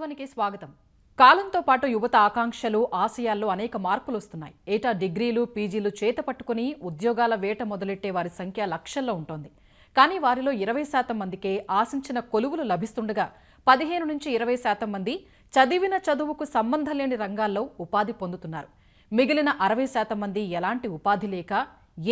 ప్రభుత్వానికి స్వాగతం. కాలంతో పాటు యువత ఆకాంక్షలు ఆశయాల్లో అనేక మార్పులు వస్తున్నాయి. ఏటా డిగ్రీలు పీజీలు చేత పట్టుకుని ఉద్యోగాల వేట మొదలెట్టే వారి సంఖ్య లక్షల్లో ఉంటుంది. కానీ వారిలో ఇరవై శాతం మందికే ఆశించిన కొలువులు లభిస్తుండగా పదిహేను నుంచి ఇరవై శాతం మంది చదివిన చదువుకు సంబంధం లేని రంగాల్లో ఉపాధి పొందుతున్నారు. మిగిలిన అరవై శాతం మంది ఎలాంటి ఉపాధి లేక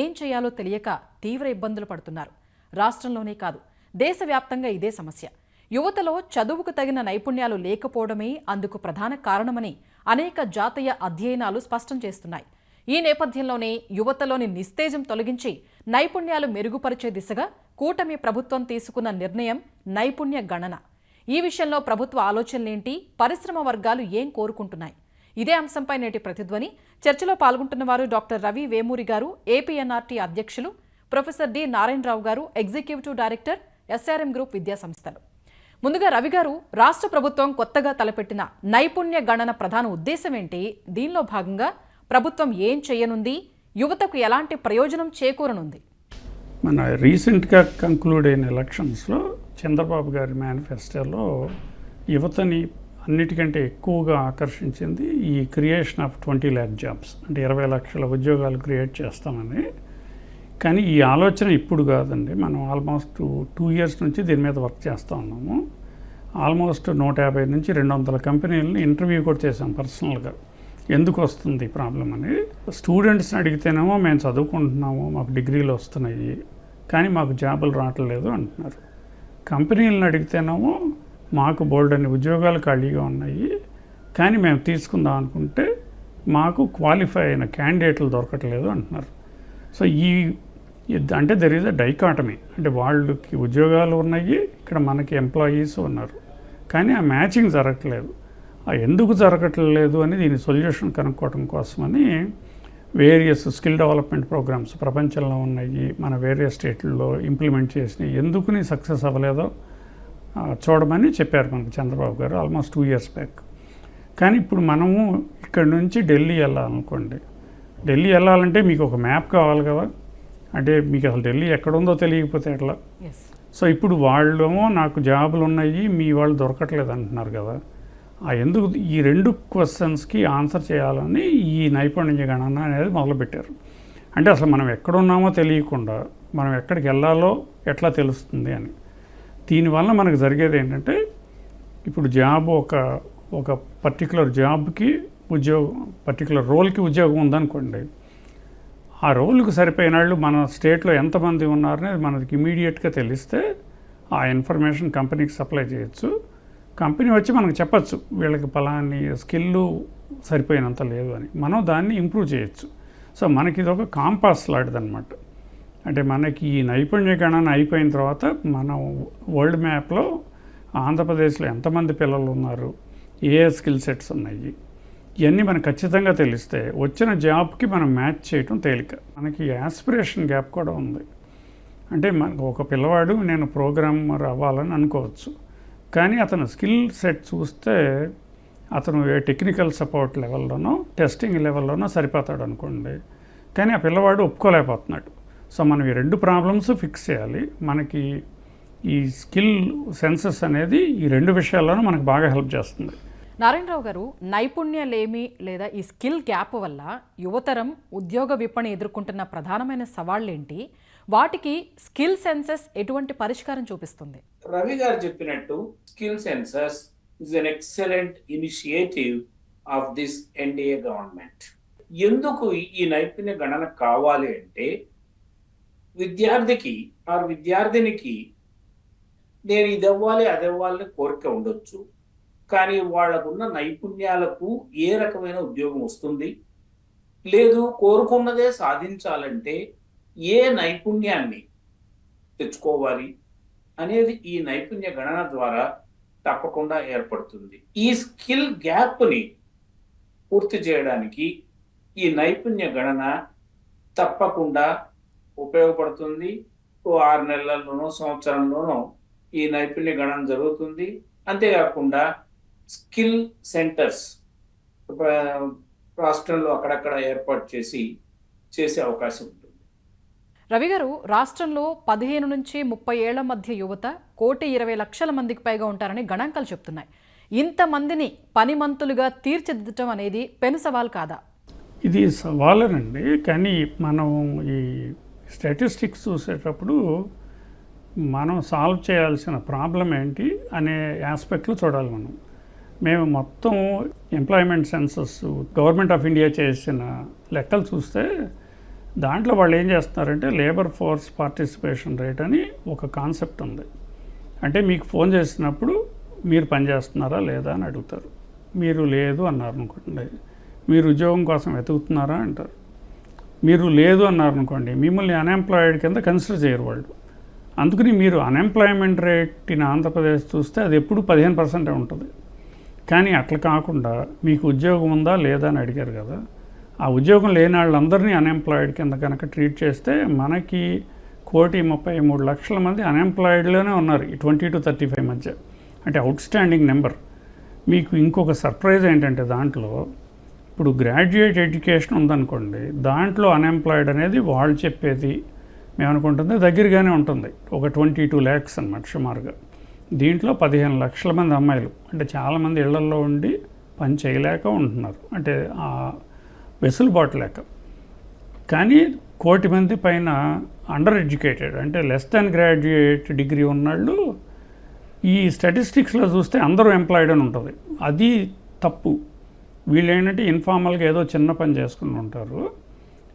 ఏం చేయాలో తెలియక తీవ్ర ఇబ్బందులు పడుతున్నారు. రాష్ట్రంలోనే కాదు దేశవ్యాప్తంగా ఇదే సమస్య. యువతలో చదువుకు తగిన నైపుణ్యాలు లేకపోవడమే అందుకు ప్రధాన కారణమని అనేక జాతీయ అధ్యయనాలు స్పష్టం చేస్తున్నాయి. ఈ నేపథ్యంలోనే యువతలోని నిస్తేజం తొలగించి నైపుణ్యాలు మెరుగుపరిచే దిశగా కూటమి ప్రభుత్వం తీసుకున్న నిర్ణయం నైపుణ్య గణన. ఈ విషయంలో ప్రభుత్వ ఆలోచనలేంటి? పరిశ్రమ వర్గాలు ఏం కోరుకుంటున్నాయి? ఇదే అంశంపై నేటి ప్రతిధ్వని. చర్చలో పాల్గొంటున్న వారు డాక్టర్ రవి వేమూరి గారు ఏపీఎన్ఆర్టీ అధ్యక్షులు ప్రొఫెసర్ డి నారాయణరావు గారు ఎగ్జిక్యూటివ్ డైరెక్టర్ ఎస్ఆర్ఎం గ్రూప్ విద్యా సంస్థలు ముందుగా రవి గారు రాష్ట్ర ప్రభుత్వం కొత్తగా తలపెట్టిన నైపుణ్య గణన ప్రధాన ఉద్దేశం ఏంటి? దీనిలో భాగంగా ప్రభుత్వం ఏం చేయనుంది? యువతకు ఎలాంటి ప్రయోజనం చేకూరనుంది? మన రీసెంట్గా కంక్లూడ్ అయిన ఎలక్షన్స్లో చంద్రబాబు గారి మేనిఫెస్టోలో యువతని అన్నిటికంటే ఎక్కువగా ఆకర్షించింది ఈ creation of twenty lakh jobs అంటే ఇరవై లక్షల ఉద్యోగాలు క్రియేట్ చేస్తామని కానీ ఈ ఆలోచన ఇప్పుడు కాదండి. మనం ఆల్మోస్ట్ టూ ఇయర్స్ నుంచి దీని మీద వర్క్ చేస్తూ ఉన్నాము. ఆల్మోస్ట్ నూట యాభై నుంచి రెండు వందల కంపెనీలని ఇంటర్వ్యూ కూడా చేసాం పర్సనల్గా ఎందుకు వస్తుంది ఈ ప్రాబ్లం అని? స్టూడెంట్స్ని అడిగితేనేమో మేము చదువుకుంటున్నాము మాకు డిగ్రీలు వస్తున్నాయి కానీ మాకు జాబులు రావట్లేదు అంటున్నారు. కంపెనీలను అడిగితేనేమో మాకు బోల్డ్ అనే ఉద్యోగాలు ఖాళీగా ఉన్నాయి కానీ మేము తీసుకుందాం అనుకుంటే మాకు క్వాలిఫై అయిన క్యాండిడేట్లు దొరకట్లేదు అంటున్నారు. సో ఈ అంటే దెర్ ఈజ్ అ డైకాటమీ అంటే వాళ్ళకి ఉద్యోగాలు ఉన్నాయి ఇక్కడ మనకి ఎంప్లాయీస్ ఉన్నారు. కానీ ఆ మ్యాచింగ్ జరగట్లేదు. ఆ ఎందుకు జరగట్లేదు అని దీని సొల్యూషన్ కనుక్కోవడం కోసమని వేరియస్ స్కిల్ డెవలప్మెంట్ ప్రోగ్రామ్స్ ప్రపంచంలో ఉన్నాయి మన వేరియస్ స్టేట్లలో ఇంప్లిమెంట్ చేసినవి. ఎందుకుని సక్సెస్ అవ్వలేదో చూడమని చెప్పారు మనకు చంద్రబాబు గారు ఆల్మోస్ట్ టూ ఇయర్స్ బ్యాక్ కానీ ఇప్పుడు మనము ఇక్కడ నుంచి ఢిల్లీ వెళ్ళాలనుకోండి. ఢిల్లీ వెళ్ళాలంటే మీకు ఒక మ్యాప్ కావాలి కదా. అంటే మీకు అసలు ఢిల్లీ ఎక్కడుందో తెలియకపోతే ఎట్లా? సో ఇప్పుడు వాళ్ళేమో నాకు జాబులు ఉన్నాయి మీ వాళ్ళు దొరకట్లేదు అంటున్నారు కదా. ఆ ఎందుకు ఈ రెండు క్వశ్చన్స్కి ఆన్సర్ చేయాలని ఈ నైపుణ్య గణన అనేది మొదలుపెట్టారు. అంటే అసలు మనం ఎక్కడున్నామో తెలియకుండా మనం ఎక్కడికి వెళ్ళాలో ఎట్లా తెలుస్తుంది అని. దీనివల్ల మనకు జరిగేది ఏంటంటే ఇప్పుడు జాబ్ ఒక ఒక పర్టికులర్ జాబ్కి ఉద్యోగం పర్టికులర్ రోల్కి ఉద్యోగం ఉందనుకోండి ఆ రోల్కి సరిపోయిన వాళ్ళు మన స్టేట్లో ఎంతమంది ఉన్నారనేది మనకి ఇమీడియట్గా తెలిస్తే ఆ ఇన్ఫర్మేషన్ కంపెనీకి సప్లై చేయొచ్చు. కంపెనీ వచ్చి మనకు చెప్పచ్చు వీళ్ళకి ఫలాన్ని స్కిల్ సరిపోయినంత లేదు అని. మనం దాన్ని ఇంప్రూవ్ చేయొచ్చు. సో మనకి ఇది ఒక కాంపాస్ లాంటిదన్నమాట. అంటే మనకి ఈ నైపుణ్య గణన అయిపోయిన తర్వాత మనం వరల్డ్ మ్యాప్లో ఆంధ్రప్రదేశ్లో ఎంతమంది పిల్లలు ఉన్నారు ఏ స్కిల్ సెట్స్ ఉన్నాయి ఇవన్నీ మనకు ఖచ్చితంగా తెలిస్తే వచ్చిన జాబ్కి మనం మ్యాచ్ చేయటం తేలిక. మనకి యాస్పిరేషన్ గ్యాప్ కూడా ఉంది. అంటే మనకు ఒక పిల్లవాడు నేను ప్రోగ్రామర్ అవ్వాలని అనుకోవచ్చు. కానీ అతను స్కిల్ సెట్ చూస్తే అతను ఏ టెక్నికల్ సపోర్ట్ లెవెల్లోనో టెస్టింగ్ లెవెల్లోనో సరిపోతాడు అనుకోండి. కానీ ఆ పిల్లవాడు ఒప్పుకోలేకపోతున్నాడు. సో మనం ఈ రెండు ప్రాబ్లమ్స్ ఫిక్స్ చేయాలి. మనకి ఈ స్కిల్ సెన్సెస్ అనేది ఈ రెండు విషయాల్లోనూ మనకు బాగా హెల్ప్ చేస్తుంది. నారాయణరావు గారు నైపుణ్యలేమి లేదా ఈ స్కిల్ గ్యాప్ వల్ల యువతరం ఉద్యోగ విపణి ఎదుర్కొంటున్న ప్రధానమైన సవాళ్ళేంటి? వాటికి స్కిల్ సెన్సెస్ ఎటువంటి పరిష్కారం చూపిస్తుంది? రవి గారు చెప్పినట్టు skill census is an excellent initiative of this NDA government ఎందుకు ఈ నైపుణ్య గణన కావాలి అంటే విద్యార్థికి ఆ విద్యార్థినికి నేను ఇది అవ్వాలి అది అవ్వాలని కోరిక ఉండొచ్చు. కానీ వాళ్ళకున్న నైపుణ్యాలకు ఏ రకమైన ఉద్యోగం వస్తుంది? లేదు కోరుకున్నదే సాధించాలంటే ఏ నైపుణ్యాన్ని తెచ్చుకోవాలి అనేది ఈ నైపుణ్య గణన ద్వారా తప్పకుండా ఏర్పడుతుంది. ఈ స్కిల్ గ్యాప్ని పూర్తి చేయడానికి ఈ నైపుణ్య గణన తప్పకుండా ఉపయోగపడుతుంది. ఓ ఆరు నెలల్లోనో సంవత్సరంలోనో ఈ నైపుణ్య గణన జరుగుతుంది. అంతేకాకుండా స్కిల్ సెంటర్స్ రాష్ట్రంలో అక్కడక్కడ ఏర్పాటు చేసి చేసే అవకాశం ఉంటుంది. రవి గారు రాష్ట్రంలో పదిహేను నుంచి ముప్పై ఏళ్ళ మధ్య యువత కోటి ఇరవై లక్షల మందికి పైగా ఉంటారని గణాంకాలు చెప్తున్నాయి. ఇంతమందిని పనిమంతులుగా తీర్చిదిద్దటం అనేది పెను సవాల్ కాదా? ఇది సవాలేనండి కానీ మనం ఈ స్టాటిస్టిక్స్ చూసేటప్పుడు మనం సాల్వ్ చేయాల్సిన ప్రాబ్లం ఏంటి అనే ఆస్పెక్ట్లో చూడాలి మనం. మేము మొత్తం employment census government of India చేసిన లెక్కలు చూస్తే దాంట్లో వాళ్ళు ఏం చేస్తున్నారంటే లేబర్ ఫోర్స్ పార్టిసిపేషన్ రేట్ అని ఒక కాన్సెప్ట్ ఉంది. అంటే మీకు ఫోన్ చేసినప్పుడు మీరు పని చేస్తున్నారా లేదా అని అడుగుతారు. మీరు లేదు అన్నారు అనుకోండి. మీరు ఉద్యోగం కోసం వెతుకుతున్నారా అంటారు. మీరు లేదు అన్నారు అనుకోండి మిమ్మల్ని అన్ఎంప్లాయిడ్ కింద కన్సిడర్ చేయరు వాళ్ళు. అందుకని మీరు అన్ఎంప్లాయ్మెంట్ రేట్ ఇన్ ఆంధ్రప్రదేశ్ చూస్తే అది ఎప్పుడు పదిహేను పర్సెంటే ఉంటుంది. కానీ అట్లా కాకుండా మీకు ఉద్యోగం ఉందా లేదా అని అడిగారు కదా. ఆ ఉద్యోగం లేని వాళ్ళందరినీ అన్ఎంప్లాయిడ్ కింద కనుక ట్రీట్ చేస్తే మనకి కోటి ముప్పై మూడు లక్షల మంది అన్ఎంప్లాయిడ్లోనే ఉన్నారు ఈ ట్వంటీ టు థర్టీ ఫైవ్ మధ్య. అంటే అవుట్ స్టాండింగ్ నెంబర్ మీకు ఇంకొక సర్ప్రైజ్ ఏంటంటే దాంట్లో ఇప్పుడు గ్రాడ్యుయేట్ ఎడ్యుకేషన్ ఉందనుకోండి దాంట్లో అన్ఎంప్లాయిడ్ అనేది వాళ్ళు చెప్పేది మేము అనుకుంటుంది దగ్గరగానే ఉంటుంది. ఒక ట్వంటీ టూ ల్యాక్స్ అనమాట సుమారుగా. దీంట్లో పదిహేను లక్షల మంది అమ్మాయిలు. అంటే చాలామంది ఇళ్ళల్లో ఉండి పని చేయలేక ఉంటున్నారు. అంటే ఆ వెసులుబాటు లేక. కానీ కోటి మంది పైన అండర్ ఎడ్యుకేటెడ్ అంటే లెస్ దాన్ గ్రాడ్యుయేట్ డిగ్రీ ఉన్నాళ్ళు ఈ స్టాటిస్టిక్స్లో చూస్తే అందరూ ఎంప్లాయిడ్ అని ఉంటుంది. అది తప్పు. వీళ్ళు ఏంటంటే ఇన్ఫార్మల్గా ఏదో చిన్న పని చేసుకుని ఉంటారు.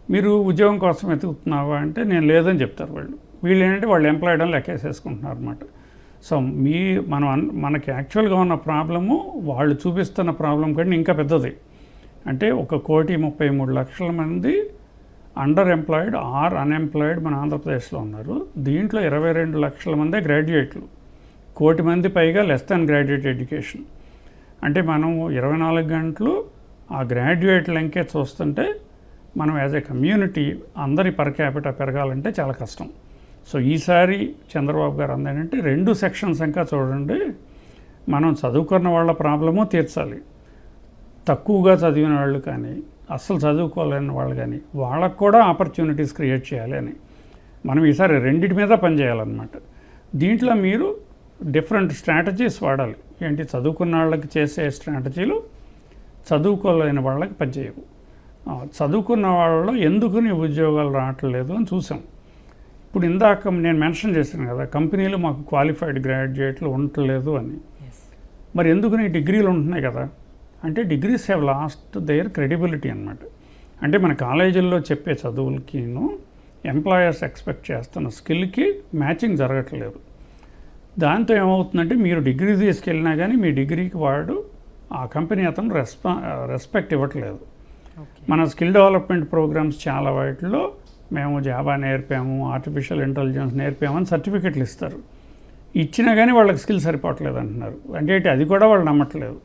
మీరు ఉద్యోగం కోసం వెతుకుతున్నావా అంటే నేను లేదని చెప్తారు వాళ్ళు. వీళ్ళు ఏంటంటే వాళ్ళు ఎంప్లాయిడ్ అని లెక్కేసేసుకుంటున్నారు అనమాట సో మీ మనం అన్- మనకి యాక్చువల్గా ఉన్న ప్రాబ్లము వాళ్ళు చూపిస్తున్న ప్రాబ్లం కంటే ఇంకా పెద్దది. అంటే ఒక కోటి ముప్పై మూడు లక్షల మంది అండర్ ఎంప్లాయిడ్ ఆర్ అన్ఎంప్లాయిడ్ మన ఆంధ్రప్రదేశ్లో ఉన్నారు. దీంట్లో ఇరవై రెండు లక్షల మందే గ్రాడ్యుయేట్లు. కోటి మంది పైగా లెస్ దాన్ గ్రాడ్యుయేట్ ఎడ్యుకేషన్. అంటే మనం ఇరవై నాలుగు గంటలు ఆ గ్రాడ్యుయేట్ లింకే చూస్తుంటే మనం యాజ్ ఎ కమ్యూనిటీ అందరి పర్ క్యాపిటా పెరగాలంటే చాలా కష్టం. సో ఈసారి చంద్రబాబు గారు అందేంటంటే రెండు సెక్షన్స్ ఇంకా చూడండి మనం చదువుకున్న వాళ్ళ ప్రాబ్లము తీర్చాలి. తక్కువగా చదివిన వాళ్ళు కానీ అస్సలు చదువుకోలేని వాళ్ళు కానీ వాళ్ళకు కూడా ఆపర్చునిటీస్ క్రియేట్ చేయాలి అని. మనం ఈసారి రెండింటి మీద పనిచేయాలన్నమాట దీంట్లో మీరు డిఫరెంట్ స్ట్రాటజీస్ వాడాలి. ఏంటి? చదువుకున్న వాళ్ళకి చేసే స్ట్రాటజీలు చదువుకోలేని వాళ్ళకి పనిచేయవు చదువుకున్న వాళ్ళలో ఎందుకు నీ ఉద్యోగాలు రావట్లేదు అని చూసాం. ఇప్పుడు ఇందాక నేను మెన్షన్ చేశాను కదా కంపెనీలు మాకు క్వాలిఫైడ్ గ్రాడ్యుయేట్లు ఉండట్లేదు అని. మరి ఎందుకు నీ డిగ్రీలు ఉంటున్నాయి కదా? అంటే degrees have lost their credibility అనమాట అంటే మన కాలేజీల్లో చెప్పే చదువులకిను ఎంప్లాయర్స్ ఎక్స్పెక్ట్ చేస్తున్న స్కిల్కి మ్యాచింగ్ జరగట్లేదు. దాంతో ఏమవుతుందంటే మీరు డిగ్రీ తీసుకెళ్ళినా కానీ మీ డిగ్రీకి వాడు ఆ కంపెనీ అతను రెస్పా రెస్పెక్ట్ ఇవ్వట్లేదు. మన స్కిల్ డెవలప్మెంట్ ప్రోగ్రామ్స్ చాలా వాటిలో మేము జాబా నేర్పాము ఆర్టిఫిషియల్ ఇంటెలిజెన్స్ నేర్పామని సర్టిఫికెట్లు ఇస్తారు. ఇచ్చినా కానీ వాళ్ళకి స్కిల్ సరిపోవట్లేదు అంటున్నారు. అంటే అది కూడా వాళ్ళు నమ్మట్లేదు.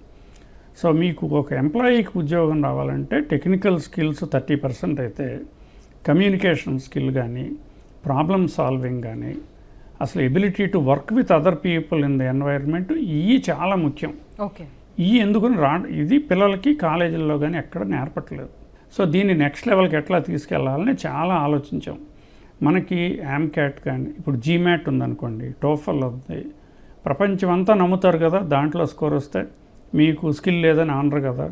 సో మీకు ఒక ఎంప్లాయీకి ఉద్యోగం రావాలంటే టెక్నికల్ స్కిల్స్ థర్టీ పర్సెంట్ అయితే కమ్యూనికేషన్ స్కిల్ కానీ ప్రాబ్లమ్ సాల్వింగ్ కానీ అసలు ability to work with other people in the environment ఇవి చాలా ముఖ్యం. ఓకే. ఈ ఎందుకని రా ఇది పిల్లలకి కాలేజీల్లో కానీ ఎక్కడ నేర్పట్లేదు. సో దీన్ని నెక్స్ట్ లెవెల్కి ఎట్లా తీసుకెళ్ళాలని చాలా ఆలోచించాం. మనకి యామ్క్యాట్ కానీ ఇప్పుడు జీమ్యాట్ ఉందనుకోండి టోఫల్ ఉంది ప్రపంచం అంతా నమ్ముతారు కదా దాంట్లో స్కోర్ వస్తే మీకు స్కిల్ లేదని ఆనరు కదా.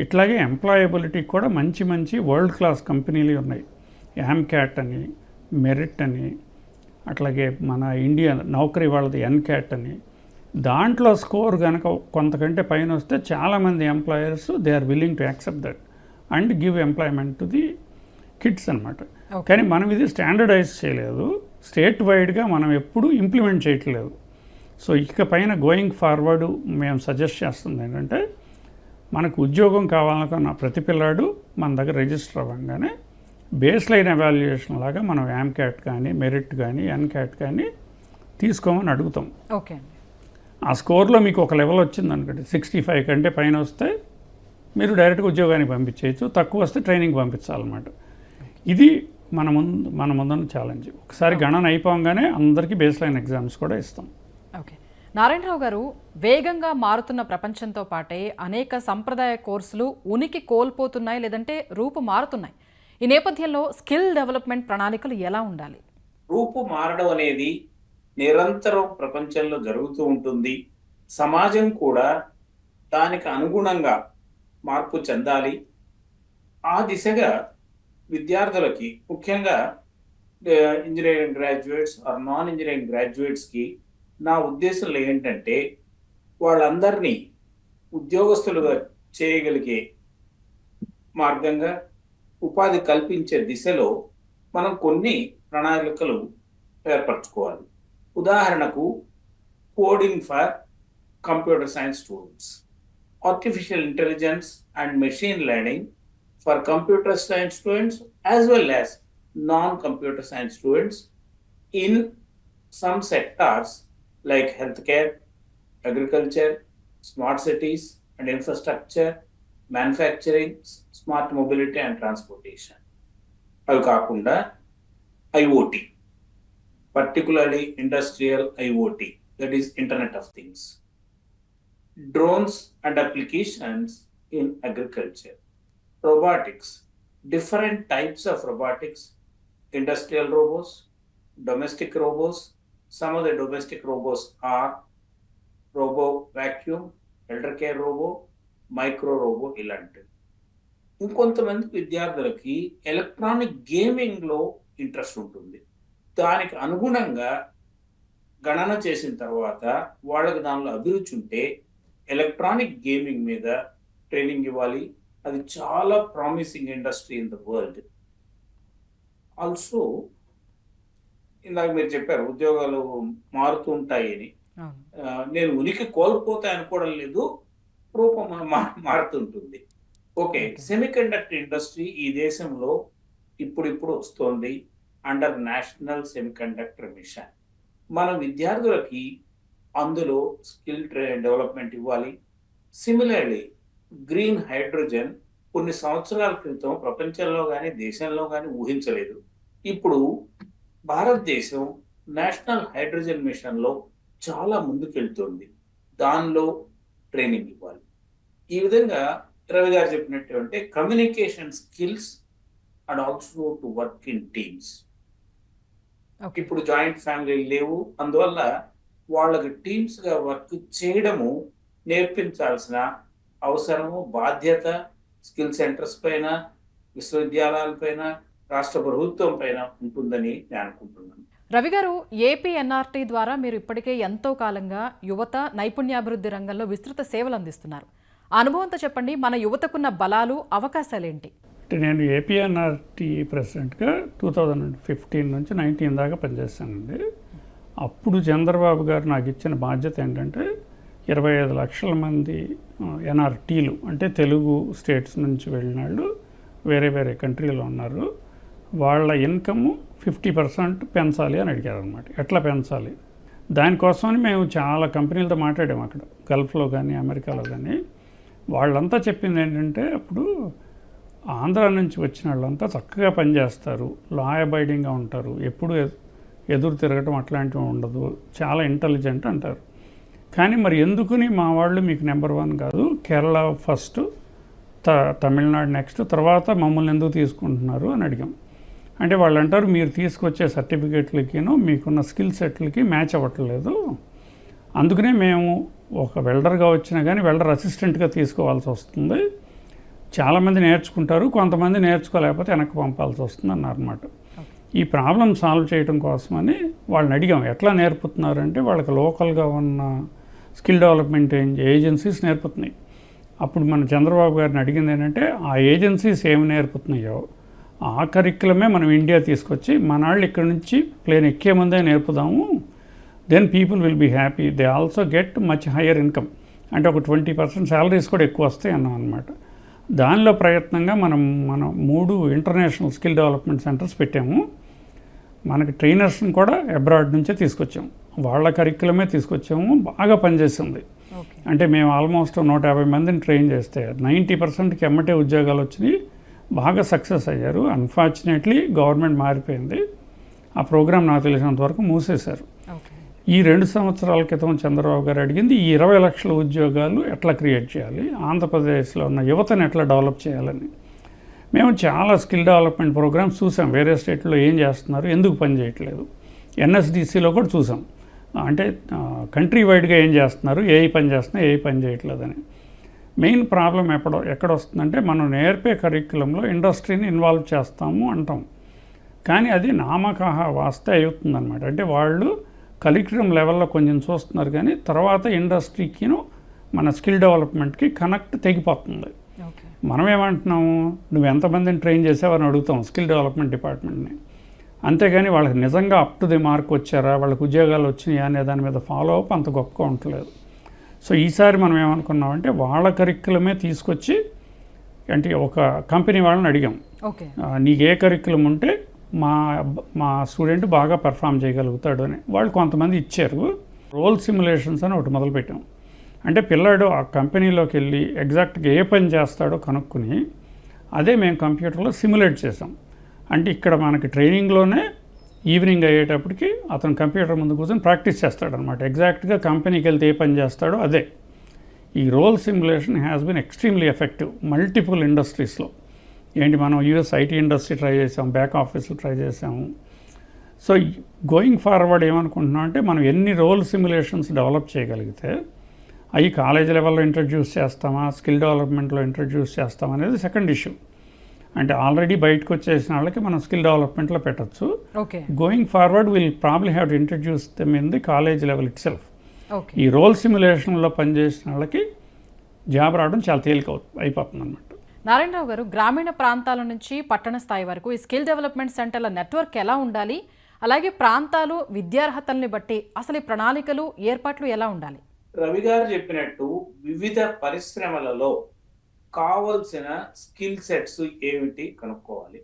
ఇట్లాగే ఎంప్లాయబిలిటీ కూడా మంచి మంచి వరల్డ్ క్లాస్ కంపెనీలు ఉన్నాయి. యామ్క్యాట్ అని మెరిట్ అని అట్లాగే మన ఇండియా నౌకరీ వాళ్ళది ఎన్క్యాట్ అని. దాంట్లో స్కోర్ కనుక కొంతకంటే పైన వస్తే చాలామంది employers they are willing to accept that. And give employment to the kids అనమాట. కానీ మనం ఇది స్టాండర్డైజ్ చేయలేదు. స్టేట్ వైడ్గా మనం ఎప్పుడూ ఇంప్లిమెంట్ చేయట్లేదు. సో ఇక పైన గోయింగ్ ఫార్వర్డ్ మేము సజెస్ట్ చేస్తుంది ఏంటంటే మనకు ఉద్యోగం కావాలనుకున్న ప్రతి పిల్లాడు మన దగ్గర రిజిస్టర్ అవ్వగానే బేస్ లైన్ ఎవాల్యుయేషన్ లాగా మనం యామ్క్యాట్ కానీ మెరిట్ కానీ ఎన్క్యాట్ కానీ తీసుకోమని అడుగుతాం. ఓకే ఆ స్కోర్లో మీకు ఒక లెవెల్ వచ్చింది అనుకోండి సిక్స్టీ ఫైవ్ కంటే పైన వస్తే మీరు డైరెక్ట్గా ఉద్యోగానికి పంపించేయచ్చు. తక్కువ వస్తే ట్రైనింగ్ పంపించాలన్నమాట. ఇది మన ముందు మన ముందున్న ఛాలెంజ్ ఒకసారి గణన అయిపోగానే అందరికీ బేస్ లైన్ ఎగ్జామ్స్ కూడా ఇస్తాం. ఓకే. నారాయణరావు గారు వేగంగా మారుతున్న ప్రపంచంతో పాటే అనేక సంప్రదాయ కోర్సులు ఉనికి కోల్పోతున్నాయి లేదంటే రూపు మారుతున్నాయి. ఈ నేపథ్యంలో స్కిల్ డెవలప్మెంట్ ప్రణాళికలు ఎలా ఉండాలి? రూపు మారడం అనేది నిరంతరం ప్రపంచంలో జరుగుతూ ఉంటుంది. సమాజం కూడా దానికి అనుగుణంగా మార్పు చెందాలి. ఆ దిశగా విద్యార్థులకి ముఖ్యంగా engineering graduates or non engineering గ్రాడ్యుయేట్స్కి నా ఉద్దేశంలో ఏంటంటే వాళ్ళందరినీ ఉద్యోగస్తులుగా చేయగలిగే మార్గంగా ఉపాధి కల్పించే దిశలో మనం కొన్ని ప్రణాళికలు ఏర్పరచుకోవాలి. ఉదాహరణకు coding for computer science students. Artificial intelligence and machine learning for computer science students as well as non computer science students in some sectors like healthcare, agriculture, smart cities and infrastructure, manufacturing, s- smart mobility and transportation. అవి కాకుండా IOT particularly industrial IOT that is internet of things drones and applications in agriculture robotics, different types of robotics, industrial robots, domestic robots. Some of the domestic robots are robo vacuum, elder care robo, micro robo ఇలాంటివి ఇంకొంతమంది విద్యార్థులకి electronic గేమింగ్లో interest ఉంటుంది దానికి అనుగుణంగా గణన చేసిన తర్వాత వాళ్ళకి దానిలో అభిరుచి ఉంటే ఎలక్ట్రానిక్ గేమింగ్ మీద ట్రైనింగ్ ఇవ్వాలి. అది చాలా promising industry in the world also ఇందాక మీరు చెప్పారు ఉద్యోగాలు మారుతూ ఉంటాయని. అవును. ఆ, నేను ఉనికి కోల్పోతాయి అనుకోవడం లేదు రూపం మారుతుంటుంది. Okay Okay. Semiconductor industry ఈ దేశంలో ఇప్పుడిప్పుడు వస్తోంది. Under national semiconductor mission మన విద్యార్థులకి అందులో స్కిల్ డెవలప్మెంట్ ఇవ్వాలి. సిమిలర్లీ గ్రీన్ హైడ్రోజన్ కొన్ని సంవత్సరాల క్రితం ప్రపంచంలో కానీ దేశంలో కానీ ఊహించలేదు. ఇప్పుడు భారతదేశం నేషనల్ హైడ్రోజన్ మిషన్లో చాలా ముందుకెళ్తుంది. దానిలో ట్రైనింగ్ ఇవ్వాలి. ఈ విధంగా రవి గారు చెప్పినట్టు అంటే communication skills and also to work in teams. ఇప్పుడు జాయింట్ ఫ్యామిలీ లేవు. అందువల్ల వాళ్ళకి టీమ్స్గా వర్క్ చేయడము నేర్పించాల్సిన అవసరము బాధ్యత స్కిల్ సెంటర్స్ పైన విశ్వవిద్యాలయాల పైన రాష్ట్ర ప్రభుత్వం పైన ఉంటుందని నేను అనుకుంటున్నాను. రవి గారు ఏపీ ఎన్ఆర్టీ ద్వారా మీరు ఇప్పటికే ఎంతో కాలంగా యువత నైపుణ్యాభివృద్ధి రంగంలో విస్తృత సేవలు అందిస్తున్నారు. ఆ అనుభవంతో చెప్పండి మన యువతకున్న బలాలు అవకాశాలేంటి అంటే నేను ఏపీఎన్ఆర్టీ ప్రెసిడెంట్గా టూ థౌజండ్ ఫిఫ్టీన్ నుంచి నైన్టీన్ దాకా పనిచేశానండి అప్పుడు చంద్రబాబు గారు నాకు ఇచ్చిన బాధ్యత ఏంటంటే ఇరవై ఐదు లక్షల మంది ఎన్ఆర్టీలు అంటే తెలుగు స్టేట్స్ నుంచి వెళ్ళిన వాళ్ళు వేరే వేరే కంట్రీలో ఉన్నారు. వాళ్ళ ఇన్కమ్ ఫిఫ్టీ పర్సెంట్ పెంచాలి అని అడిగారు అనమాట ఎట్లా పెంచాలి? దానికోసమని మేము చాలా కంపెనీలతో మాట్లాడాము అక్కడ. గల్ఫ్లో కానీ అమెరికాలో కానీ. వాళ్ళంతా చెప్పింది ఏంటంటే అప్పుడు ఆంధ్ర నుంచి వచ్చిన వాళ్ళంతా చక్కగా పనిచేస్తారు. లా అబైడింగ్గా ఉంటారు. ఎప్పుడు ఎదురు తిరగటం అట్లాంటివి ఉండదు. చాలా ఇంటెలిజెంట్ అంటారు. కానీ మరి ఎందుకుని మా వాళ్ళు మీకు నెంబర్ వన్ కాదు. కేరళ ఫస్ట్ త తమిళనాడు నెక్స్ట్ తర్వాత మమ్మల్ని ఎందుకు తీసుకుంటున్నారు అని అడిగాం. అంటే వాళ్ళు అంటారు మీరు తీసుకొచ్చే సర్టిఫికేట్లకిను మీకున్న స్కిల్ సెట్లకి మ్యాచ్ అవ్వట్లేదు. అందుకనే మేము ఒక వెల్డర్గా వచ్చినా కానీ వెల్డర్ అసిస్టెంట్గా తీసుకోవాల్సి వస్తుంది. చాలామంది నేర్చుకుంటారు కొంతమంది నేర్చుకోలేకపోతే వెనక్కి పంపాల్సి వస్తుంది అన్నారు అనమాట ఈ ప్రాబ్లం సాల్వ్ చేయడం కోసమని వాళ్ళని అడిగాం. ఎట్లా నేర్పుతున్నారంటే వాళ్ళకి లోకల్గా ఉన్న స్కిల్ డెవలప్మెంట్ ఏజెన్సీస్ నేర్పుతున్నాయి. అప్పుడు మన చంద్రబాబు గారిని అడిగింది ఏంటంటే ఆ ఏజెన్సీస్ ఏమి నేర్పుతున్నాయో ఆ కరిక్యులమే మనం ఇండియా తీసుకొచ్చి మన వాళ్ళు ఇక్కడ నుంచి ప్లేన్ ఎక్కే ముందే నేర్పుదాము. Then people will be happy. They also get much higher income. అంటే ఒక ట్వంటీ పర్సెంట్ శాలరీస్ కూడా ఎక్కువ వస్తాయి అన్నాం అనమాట దానిలో ప్రయత్నంగా మనం మనం మూడు ఇంటర్నేషనల్ స్కిల్ డెవలప్మెంట్ సెంటర్స్ పెట్టాము. మనకి ట్రైనర్స్ని కూడా అబ్రాడ్ నుంచే తీసుకొచ్చాము వాళ్ళ కరిక్యులమే తీసుకొచ్చాము. బాగా పనిచేసింది. అంటే మేము ఆల్మోస్ట్ నూట యాభై మందిని ట్రైన్ చేస్తే నైంటీ పర్సెంట్కి ఎమ్మటే ఉద్యోగాలు వచ్చినాయి. బాగా సక్సెస్ అయ్యారు. అన్ఫార్చునేట్లీ గవర్నమెంట్ మారిపోయింది. ఆ ప్రోగ్రామ్ నాకు తెలిసినంత వరకు మూసేశారు. ఈ రెండు సంవత్సరాల క్రితం చంద్రబాబు గారు అడిగింది ఈ ఇరవై లక్షల ఉద్యోగాలు ఎట్లా క్రియేట్ చేయాలి? ఆంధ్రప్రదేశ్లో ఉన్న యువతను ఎట్లా డెవలప్ చేయాలని? మేము చాలా స్కిల్ డెవలప్మెంట్ ప్రోగ్రామ్స్ చూసాం. వేరే స్టేట్లో ఏం చేస్తున్నారు? ఎందుకు పని చేయట్లేదు? ఎన్ఎస్డిసిలో కూడా చూసాం. అంటే కంట్రీ వైడ్గా ఏం చేస్తున్నారు? ఏ పని చేస్తున్నా ఏ పని చేయట్లేదని. మెయిన్ ప్రాబ్లం ఎక్కడ ఎక్కడ వస్తుందంటే మనం నేర్పే కరిక్యులంలో ఇండస్ట్రీని ఇన్వాల్వ్ చేస్తాము అంటాం. కానీ అది నామకాహ వాస్తే అవుతుందన్నమాట అంటే వాళ్ళు కరిక్యులం లెవెల్లో కొంచెం చూస్తున్నారు కానీ తర్వాత ఇండస్ట్రీకిను మన స్కిల్ డెవలప్మెంట్కి కనెక్ట్ తెగిపోతుంది. మనం ఏమంటున్నాము నువ్వు ఎంతమందిని ట్రైన్ చేసావని అడుగుతాం స్కిల్ డెవలప్మెంట్ డిపార్ట్మెంట్ని. అంతేగాని వాళ్ళకి నిజంగా అప్ టు ది మార్క్ వచ్చారా? వాళ్ళకి ఉద్యోగాలు వచ్చినాయా అనే దాని మీద ఫాలో అప్ అంత గొప్పగా ఉండలేదు సో ఈసారి మనం ఏమనుకున్నామంటే వాళ్ళ కరిక్యులమే తీసుకొచ్చి అంటే ఒక కంపెనీ వాళ్ళని అడిగాం. నీకు ఏ కరిక్యులం ఉంటే మా మా స్టూడెంట్ బాగా పెర్ఫామ్ చేయగలుగుతాడు అని. వాళ్ళు కొంతమంది ఇచ్చారు. రోల్ సిమ్యులేషన్స్ అని ఒకటి మొదలుపెట్టాం. అంటే పిల్లాడు ఆ కంపెనీలోకి వెళ్ళి ఎగ్జాక్ట్గా ఏ పని చేస్తాడో కనుక్కుని అదే మేము కంప్యూటర్లో సిమ్యులేట్ చేసాం అంటే ఇక్కడ మనకి ట్రైనింగ్లోనే ఈవినింగ్ అయ్యేటప్పటికి అతను కంప్యూటర్ ముందు కూర్చొని ప్రాక్టీస్ చేస్తాడనమాట. ఎగ్జాక్ట్గా కంపెనీకి వెళ్తే ఏ పని చేస్తాడో అదే. ఈ role simulation has been extremely effective multiple ఇండస్ట్రీస్లో ఏంటి మనం యూఎస్ ఐటీ ఇండస్ట్రీ ట్రై చేసాం బ్యాక్ ఆఫీస్లో ట్రై చేసాము సో గోయింగ్ ఫార్వర్డ్ ఏమనుకుంటున్నాం అంటే మనం ఎన్ని రోల్ సిమ్యులేషన్స్ డెవలప్ చేయగలిగితే అవి కాలేజ్ లెవెల్లో ఇంట్రడ్యూస్ చేస్తామా? స్కిల్ డెవలప్మెంట్లో ఇంట్రడ్యూస్ చేస్తామా అనేది సెకండ్ ఇష్యూ. అంటే ఆల్రెడీ బయటకు వచ్చేసిన వాళ్ళకి మనం స్కిల్ డెవలప్మెంట్లో పెట్టచ్చు. Okay. Going forward will probably have to introduce them in the college level itself okay. ఈ రోల్ సిమ్యులేషన్లో పనిచేసిన వాళ్ళకి జాబ్ రావడం చాలా తేలిక అయిపోతుంది అనమాట నారాయణరావు గారు గ్రామీణ ప్రాంతాల నుంచి పట్టణ స్థాయి వరకు ఈ స్కిల్ డెవలప్మెంట్ సెంటర్ల నెట్వర్క్ ఎలా ఉండాలి? అలాగే ప్రాంతాలు విద్యార్హతల్ని బట్టి అసలు ఈ ప్రణాళికలు ఏర్పాట్లు ఎలా ఉండాలి? రవి గారు చెప్పినట్టు వివిధ పరిశ్రమలలో కావలసిన స్కిల్ సెట్స్ ఏమిటి కనుక్కోవాలి.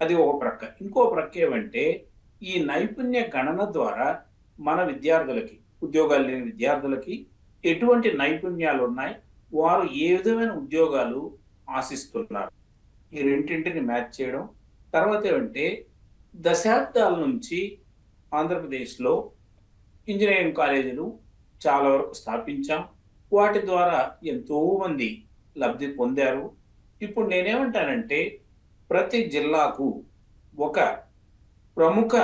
అది ఒక ప్రక్క. ఇంకో ప్రక్క ఏమంటే ఈ నైపుణ్య గణన ద్వారా మన విద్యార్థులకి ఉద్యోగాలు లేని విద్యార్థులకి ఎటువంటి నైపుణ్యాలు ఉన్నాయి? వారు ఏ విధమైన ఉద్యోగాలు ఆశిస్తున్నారు? ఈ రెండింటిని మ్యాచ్ చేయడం. తర్వాత ఏమంటే దశాబ్దాల నుంచి ఆంధ్రప్రదేశ్లో ఇంజనీరింగ్ కాలేజీలు చాలా వరకు స్థాపించాం. వాటి ద్వారా ఎంతో మంది లబ్ధి పొందారు. ఇప్పుడు నేనేమంటానంటే ప్రతి జిల్లాకు ఒక ప్రముఖ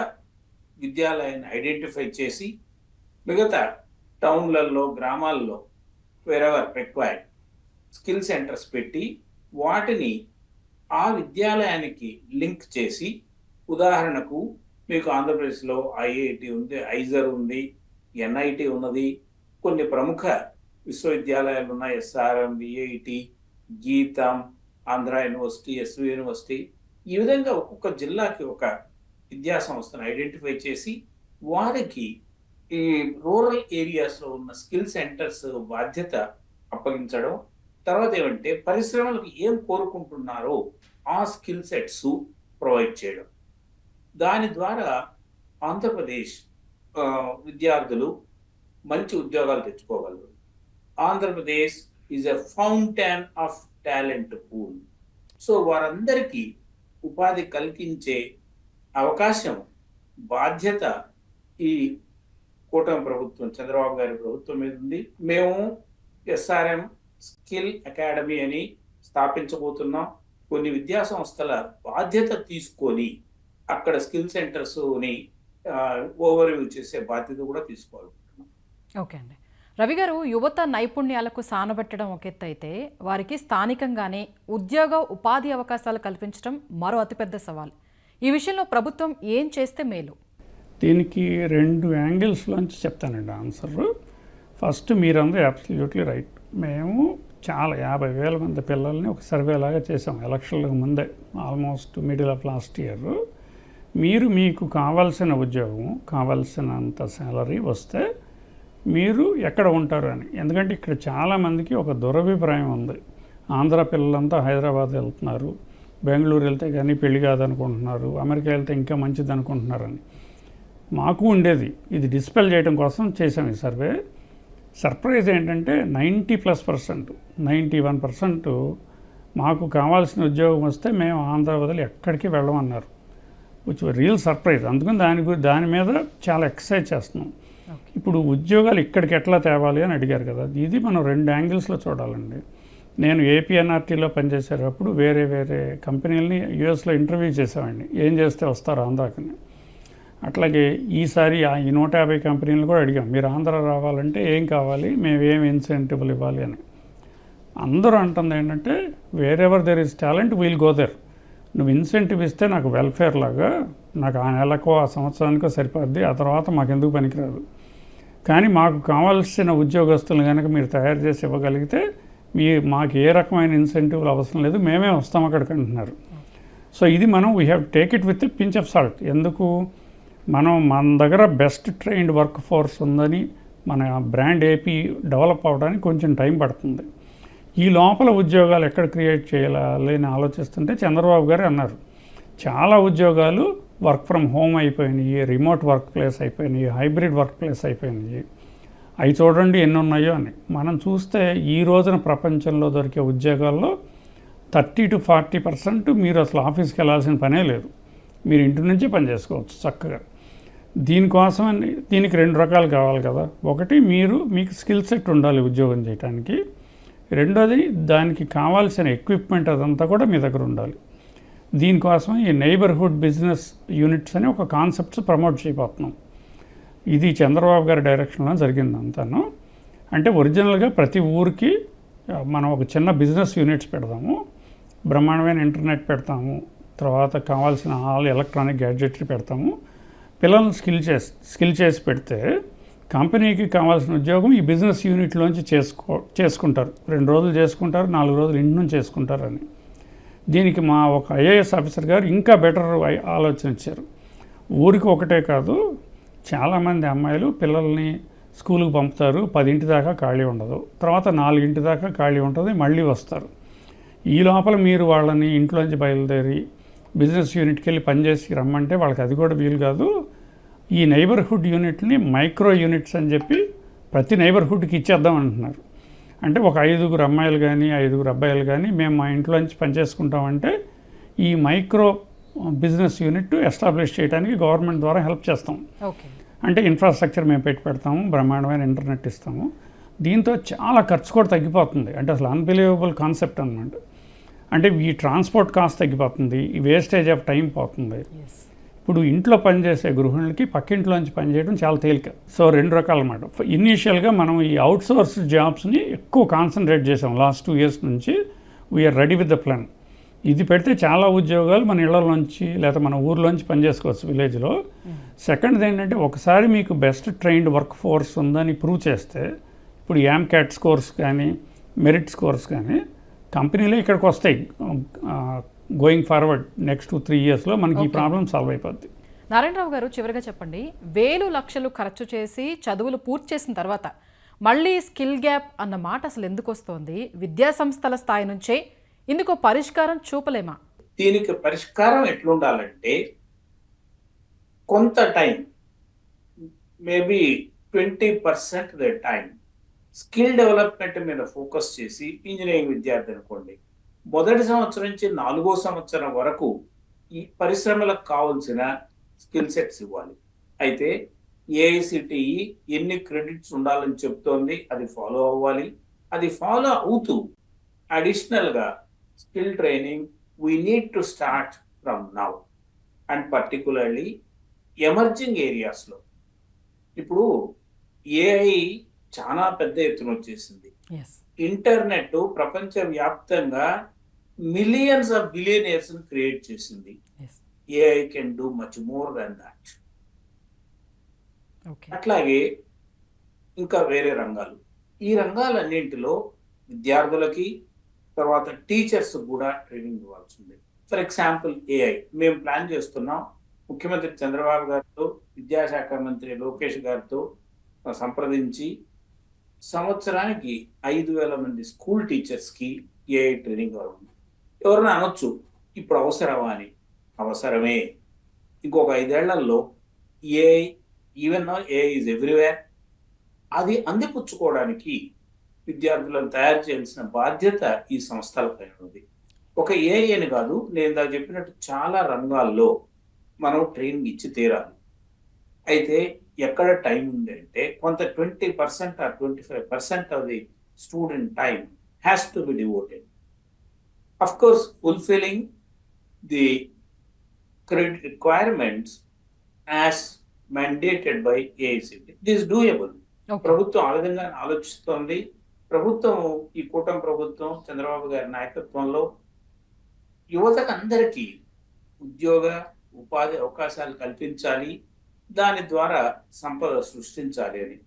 విద్యాలయాన్ని ఐడెంటిఫై చేసి మిగతా టౌన్లలో గ్రామాల్లో వెరెవర్ రిక్వైర్డ్ స్కిల్ సెంటర్స్ పెట్టి వాటిని ఆ విద్యాలయానికి లింక్ చేసి ఉదాహరణకు మీకు ఆంధ్రప్రదేశ్లో ఐఐటి ఉంది ఐజర్ ఉంది ఎన్ఐటి ఉన్నది కొన్ని ప్రముఖ విశ్వవిద్యాలయాలు ఉన్నాయి ఎస్ఆర్ఎం విఐటి గీతం ఆంధ్ర యూనివర్సిటీ ఎస్వి యూనివర్సిటీ. ఈ విధంగా ఒక్కొక్క జిల్లాకి ఒక విద్యా సంస్థను ఐడెంటిఫై చేసి వారికి ఈ రూరల్ ఏరియాస్లో ఉన్న స్కిల్ సెంటర్స్ బాధ్యత అప్పగించడం. తర్వాత ఏమంటే పరిశ్రమలకు ఏం కోరుకుంటున్నారో ఆ స్కిల్ సెట్స్ ప్రొవైడ్ చేయడం. దాని ద్వారా ఆంధ్రప్రదేశ్ విద్యార్థులు మంచి ఉద్యోగాలు తెచ్చుకోగలరు. Andhra Pradesh is a fountain of talent pool so వారందరికీ ఉపాధి కల్పించే అవకాశం బాధ్యత ఈ కూటమి ప్రభుత్వం చంద్రబాబు గారి ప్రభుత్వం మీద ఉంది. మేము ఎస్ఆర్ఎం స్కిల్ అకాడమీ అని స్థాపించబోతున్నాం. కొన్ని విద్యా సంస్థల బాధ్యత తీసుకొని అక్కడ స్కిల్ సెంటర్స్ని ఓవర్వ్యూ చేసే బాధ్యత కూడా తీసుకోవాలి. ఓకే అండి. రవి గారు యువత నైపుణ్యాలకు సానబెట్టడం ఒక ఎత్తు అయితే వారికి స్థానికంగానే ఉద్యోగ ఉపాధి అవకాశాలు కల్పించడం మరో అతిపెద్ద సవాల్. ఈ విషయంలో ప్రభుత్వం ఏం చేస్తే మేలు? దీనికి రెండు యాంగిల్స్లోంచి చెప్తానండి ఆన్సర్. ఫస్ట్ మీరందరూ అబ్సల్యూట్లీ రైట్ మేము చాలా యాభై వేల మంది పిల్లల్ని ఒక సర్వేలాగా చేసాం ఎలక్షన్లకు ముందే almost middle of last year మీరు మీకు కావాల్సిన ఉద్యోగం కావాల్సినంత శాలరీ వస్తే మీరు ఎక్కడ ఉంటారు అని. ఎందుకంటే ఇక్కడ చాలామందికి ఒక దురభిప్రాయం ఉంది. ఆంధ్ర పిల్లలంతా హైదరాబాద్ వెళ్తున్నారు. బెంగళూరు వెళ్తే కానీ పెళ్ళి కాదనుకుంటున్నారు. అమెరికా వెళ్తే ఇంకా మంచిది అనుకుంటున్నారని మాకు ఉండేది. ఇది డిస్పెల్ చేయడం కోసం చేసాం ఈ సర్వే. సర్ప్రైజ్ ఏంటంటే ninety plus percent ninety one percent మాకు కావాల్సిన ఉద్యోగం వస్తే మేము ఆంధ్ర వదిలి ఎక్కడికి వెళ్ళమన్నారు. విచ్ రియల్ సర్ప్రైజ్ అందుకని దాని దాని మీద చాలా ఎక్సర్సైజ్ చేస్తున్నాం. ఇప్పుడు ఉద్యోగాలు ఇక్కడికి ఎట్లా తేవాలి అని అడిగారు కదా. ఇది మనం రెండు యాంగిల్స్లో చూడాలండి. నేను ఏపీఎన్ఆర్టీలో పనిచేసేటప్పుడు వేరే వేరే కంపెనీలని యూఎస్లో ఇంటర్వ్యూ చేసామండి ఏం చేస్తే వస్తారు ఆంధ్రాకని. అట్లాగే ఈసారి ఆ ఈ నూట యాభై కంపెనీలు కూడా అడిగాం. మీరు ఆంధ్ర రావాలంటే ఏం కావాలి? మేము ఏం ఇన్సెంటివ్లు ఇవ్వాలి అని. అందరూ అంటుంది ఏంటంటే wherever there is talent will go there నువ్వు ఇన్సెంటివ్ ఇస్తే నాకు వెల్ఫేర్ లాగా నాకు ఆ నెలకో ఆ సంవత్సరానికో సరిపోద్ది. ఆ తర్వాత మాకు ఎందుకు పనికిరాదు? కానీ మాకు కావాల్సిన ఉద్యోగస్తులు కనుక మీరు తయారు చేసి ఇవ్వగలిగితే మీ మాకు ఏ రకమైన ఇన్సెంటివ్లు అవసరం లేదు మేమే వస్తాం అక్కడికి అంటున్నారు. సో ఇది మనం we have take it with pinch of salt ఎందుకు? మనం మన దగ్గర బెస్ట్ ట్రైన్డ్ వర్క్ ఫోర్స్ ఉందని మన బ్రాండ్ ఏపీ డెవలప్ అవడానికి కొంచెం టైం పడుతుంది. ఈ లోపల ఉద్యోగాలు ఎక్కడ క్రియేట్ చేయాలి అని ఆలోచిస్తుంటే చంద్రబాబు గారు అన్నారు. చాలా ఉద్యోగాలు వర్క్ ఫ్రమ్ హోమ్ అయిపోయినాయి రిమోట్ వర్క్ ప్లేస్ అయిపోయినాయి హైబ్రిడ్ వర్క్ ప్లేస్ అయిపోయినాయి. అవి చూడండి ఎన్ని ఉన్నాయో అని. మనం చూస్తే ఈ రోజున ప్రపంచంలో దొరికే ఉద్యోగాల్లో థర్టీ టు ఫార్టీ పర్సెంట్ మీరు అసలు ఆఫీస్కి వెళ్ళాల్సిన పనే లేదు. మీరు ఇంటి నుంచే పని చేసుకోవచ్చు చక్కగా. దీనికోసం దీనికి రెండు రకాలు కావాలి కదా. ఒకటి మీరు మీకు స్కిల్ సెట్ ఉండాలి ఉద్యోగం చేయడానికి రెండోది దానికి కావాల్సిన ఎక్విప్మెంట్ అదంతా కూడా మీ దగ్గర ఉండాలి. దీనికోసం ఈ నైబర్హుడ్ బిజినెస్ యూనిట్స్ అని ఒక కాన్సెప్ట్స్ ప్రమోట్ చేయబోతున్నాం. ఇది చంద్రబాబు గారి డైరెక్షన్లో జరిగింది అంతాను. అంటే ఒరిజినల్గా ప్రతి ఊరికి మనం ఒక చిన్న బిజినెస్ యూనిట్స్ పెడదాము. బ్రహ్మాండమైన ఇంటర్నెట్ పెడతాము. తర్వాత కావాల్సిన ఆల్ ఎలక్ట్రానిక్ గ్యాడ్జెట్రీ పెడతాము. పిల్లల్ని స్కిల్ చేసి స్కిల్ చేసి పెడితే కంపెనీకి కావాల్సిన ఉద్యోగం ఈ బిజినెస్ యూనిట్లోంచి చేసుకో చేసుకుంటారు. రెండు రోజులు చేసుకుంటారు నాలుగు రోజులు ఇంటి నుంచి చేసుకుంటారని. దీనికి మా ఒక ఐఏఎస్ ఆఫీసర్ గారు ఇంకా బెటర్ ఆలోచన ఇచ్చారు. ఊరికి ఒకటే కాదు చాలామంది అమ్మాయిలు పిల్లల్ని స్కూల్కి పంపుతారు పదింటి దాకా ఖాళీ ఉండదు. తర్వాత నాలుగింటి దాకా ఖాళీ ఉంటుంది మళ్ళీ వస్తారు. ఈ లోపల మీరు వాళ్ళని ఇంట్లోంచి బయలుదేరి బిజినెస్ యూనిట్కి వెళ్ళి పనిచేసి రమ్మంటే వాళ్ళకి అది కూడా వీలు కాదు. ఈ నైబర్హుడ్ యూనిట్ని మైక్రో యూనిట్స్ అని చెప్పి ప్రతి నైబర్హుడ్కి ఇచ్చేద్దాం అంటున్నారు. అంటే ఒక ఐదుగురు అమ్మాయిలు కానీ ఐదుగురు అబ్బాయిలు కానీ మేము మా ఇంట్లోంచి పనిచేసుకుంటామంటే ఈ మైక్రో బిజినెస్ యూనిట్ ఎస్టాబ్లిష్ చేయడానికి గవర్నమెంట్ ద్వారా హెల్ప్ చేస్తాం. అంటే ఇన్ఫ్రాస్ట్రక్చర్ మేము పెట్టి పెడతాము బ్రహ్మాండమైన ఇంటర్నెట్ ఇస్తాము. దీంతో చాలా ఖర్చు కూడా తగ్గిపోతుంది. అంటే అసలు అన్బిలీవబుల్ కాన్సెప్ట్ అనమాట అంటే ఈ ట్రాన్స్పోర్ట్ కాస్ట్ తగ్గిపోతుంది ఈ వేస్టేజ్ ఆఫ్ టైం పోతుంది. ఇప్పుడు ఇంట్లో పనిచేసే గృహిణులకి పక్కింట్లోంచి పనిచేయడం చాలా తేలిక. సో రెండు రకాల అన్నమాట ఇనీషియల్గా మనం ఈ అవుట్సోర్స్ జాబ్స్ని ఎక్కువ కాన్సన్ట్రేట్ చేసాం లాస్ట్ టూ ఇయర్స్ నుంచి. We are ready with the plan ఇది పెడితే చాలా ఉద్యోగాలు మన ఇళ్ళలోంచి లేదా మన ఊర్లోంచి పనిచేసుకోవచ్చు విలేజ్లో. సెకండ్ది ఏంటంటే ఒకసారి మీకు బెస్ట్ ట్రైన్డ్ వర్క్ ఫోర్స్ ఉందని ప్రూవ్ చేస్తే ఇప్పుడు యామ్ క్యాట్ స్కోర్స్ కానీ మెరిట్ స్కోర్స్ కానీ కంపెనీలే ఇక్కడికి వస్తాయి. Going forward next two three ఇయర్స్లో మనకి ఈ. ప్రాబ్లం సాల్వ్ అయిపోద్ది. నారాయణరావు గారు చివరిగా చెప్పండి వేలు లక్షలు ఖర్చు చేసి చదువులు పూర్తి చేసిన తర్వాత మళ్ళీ స్కిల్ గ్యాప్ అన్న మాట అసలు ఎందుకు వస్తోంది? విద్యా సంస్థల స్థాయి నుంచే ఇందుకు పరిష్కారం చూపలేమా? దీనికి పరిష్కారం ఎట్లుండాలంటే కొంత time maybe twenty percent the time skill development మీద ఫోకస్ చేసి ఇంజనీరింగ్ విద్యార్థి అనుకోండి. మొదటి సంవత్సరం నుంచి నాలుగో సంవత్సరం వరకు ఈ పరిశ్రమలకు కావాల్సిన స్కిల్ సెట్స్ ఇవ్వాలి. అయితే ఏఐసిటిఈ ఎన్ని క్రెడిట్స్ ఉండాలని చెప్తోంది అది ఫాలో అవ్వాలి. అది ఫాలో అవుతూ అడిషనల్గా skill training we need to start from now and particularly emerging ఏరియాస్లో. ఇప్పుడు ఏఐ చాలా పెద్ద ఎత్తున వచ్చేసింది. ఇంటర్నెట్ ప్రపంచ వ్యాప్తంగా మిలియన్స్ ఆఫ్ బిలియనియర్స్ క్రియేట్ చేసింది. AI can do much more than that అట్లాగే ఇంకా వేరే రంగాలు. ఈ రంగాలన్నింటిలో విద్యార్థులకి తర్వాత టీచర్స్ కూడా ట్రైనింగ్ ఇవ్వాల్సి ఉంది ఫర్ ఎగ్జాంపుల్ ఏఐ మేము ప్లాన్ చేస్తున్నాం ముఖ్యమంత్రి చంద్రబాబు గారితో విద్యాశాఖ మంత్రి లోకేష్ గారితో సంప్రదించి సంవత్సరానికి ఐదు వేల మంది స్కూల్ టీచర్స్కి ఏఐ ట్రైనింగ్ కావాలి ఎవరైనా అనొచ్చు ఇప్పుడు అవసరమా అని. అవసరమే. ఇంకొక ఐదేళ్ళలో AI even a is everywhere అది అందిపుచ్చుకోవడానికి విద్యార్థులను తయారు చేయాల్సిన బాధ్యత ఈ సంస్థలపై ఉంది. ఒక ఏఐ అని కాదు నేను ఇందాక చెప్పినట్టు చాలా రంగాల్లో మనం ట్రైనింగ్ ఇచ్చి తీరాలి. అయితే ఎక్కడ టైం ఉంది అంటే కొంత twenty percent or twenty five percent of the student time has to be devoted. Of course fulfilling the credit requirements as mandated by AICT. This is doable. ప్రభుత్వం ఆ విధంగా ఆలోచిస్తోంది. ప్రభుత్వం ఈ కూటమి ప్రభుత్వం చంద్రబాబు గారి నాయకత్వంలో యువతకు అందరికీ ఉద్యోగ ఉపాధి అవకాశాలు కల్పించాలి. దాని ద్వారా సంపద సృష్టించాలి అని.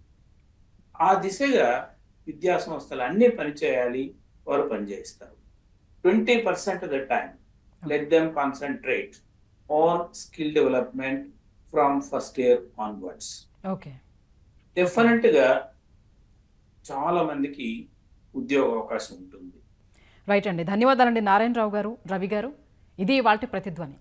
ఆ దిశగా విద్యా సంస్థలు అన్నీ పనిచేయాలి. వారు పనిచేస్తారు twenty percent the time let them concentrate on skill development from first year onwards okay డెఫినెట్గా చాలా మందికి ఉద్యోగ అవకాశం ఉంటుంది. రైట్ అండి. ధన్యవాదాలండి నారాయణరావు గారు రవి గారు. ఇది వాటి ప్రతిధ్వని.